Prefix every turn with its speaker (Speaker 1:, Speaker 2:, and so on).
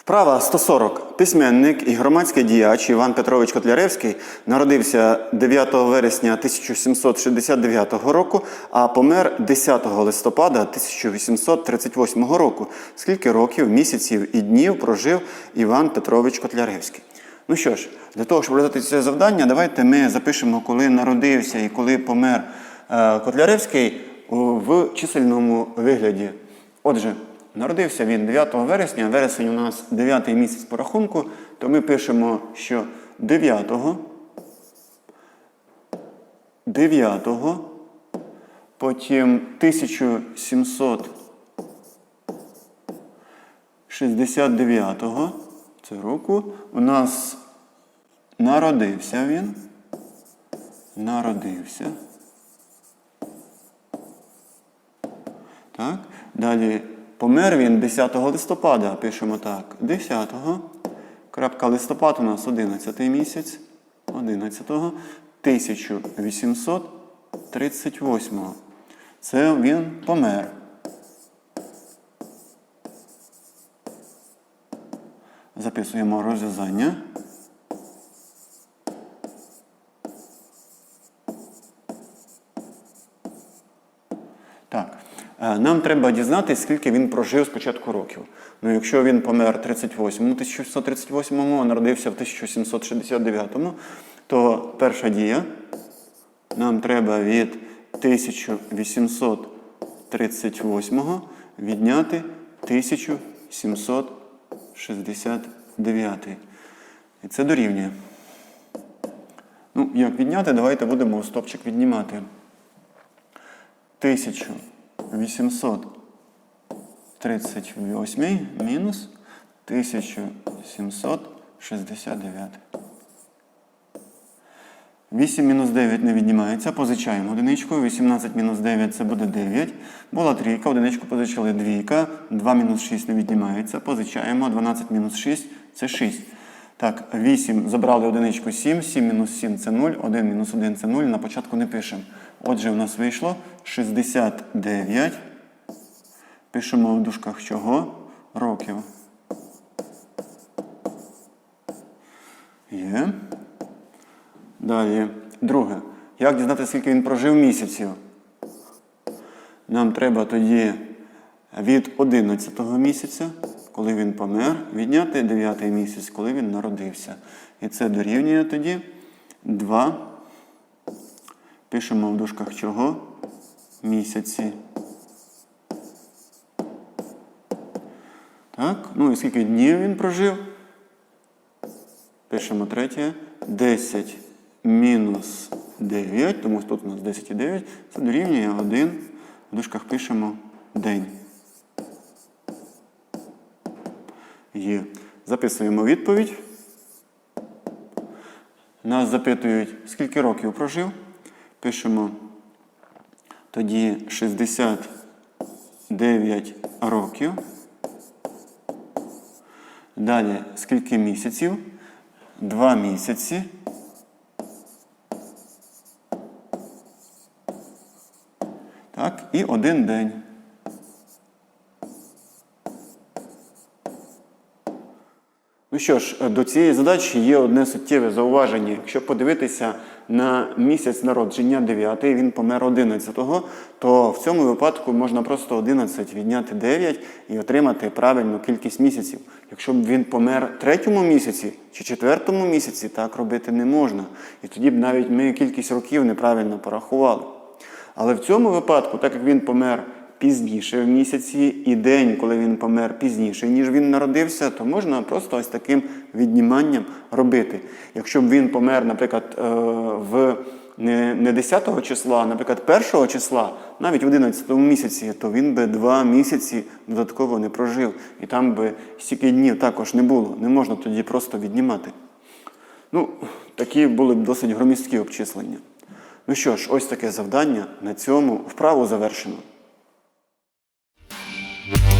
Speaker 1: Вправа 140. Письменник і громадський діяч Іван Петрович Котляревський народився 9 вересня 1769 року, а помер 10 листопада 1838 року. Скільки років, місяців і днів прожив Іван Петрович Котляревський? Ну що ж, для того, щоб розв'язати це завдання, давайте ми запишемо, коли народився і коли помер е, Котляревський в чисельному вигляді. Отже, народився він 9 вересня, вересень у нас 9 місяць по рахунку, то ми пишемо, що 9, 9, потім 1769 це року у нас народився він. Народився. Так. Далі помер він 10 листопада. Пишемо так. 10. Крапка листопад у нас 11 місяць. 11. 1838. Це він помер. Записуємо розв'язання. Так. Е, Нам треба дізнатися, скільки він прожив з початку років. Ну, якщо він помер 38-му, 1638-му, а народився в 1769-му, то перша дія нам треба від 1838-го відняти 1769. І це дорівнює. Ну, як відняти, давайте будемо стопчик віднімати. 1838 мінус 1769. 8 мінус 9 не віднімається, позичаємо одиничку. 18 мінус 9 це буде 9. Була трійка, одиничку позичали двійка. 2 мінус 6 не віднімається, позичаємо. 12 мінус 6 це 6. Так, 8 забрали одиничку 7, 7 мінус 7 це 0, 1 мінус 1 це 0. На початку не пишемо. Отже, у нас вийшло 69. Пишемо в дужках чого? Років. Є. Далі, друге. Як дізнатися, скільки він прожив місяців? Нам треба тоді від 11 місяця, коли він помер, відняти 9 місяць, коли він народився. І це дорівнює тоді 2. Пишемо в дужках чого? Місяці. Так, ну і скільки днів він прожив? Пишемо третє. 10 мінус 9, тому тут у нас 10 і 9. Це дорівнює 1. В дужках пишемо день. Є. Записуємо відповідь. Нас запитують, скільки років прожив. Пишемо тоді 69 років. Далі скільки місяців? Два місяці. Так, і один день. Ну що ж, до цієї задачі є одне суттєве зауваження. Якщо подивитися на місяць народження 9, він помер 11-го, то в цьому випадку можна просто 11 відняти 9 і отримати правильну кількість місяців. Якщо б він помер третьому місяці чи четвертому місяці, так робити не можна. І тоді б навіть ми кількість років неправильно порахували. Але в цьому випадку, так як він помер пізніше в місяці, і день, коли він помер пізніше, ніж він народився, то можна просто ось таким відніманням робити. Якщо б він помер, наприклад, е, в не не 10 числа, а, наприклад, 1 числа, навіть в 11 місяці, то він би два місяці додатково не прожив. І там би стільки днів також не було. Не можна тоді просто віднімати. Ну, такі були б досить громісткі обчислення. Ну що ж, ось таке завдання. На цьому вправу завершено. Bye.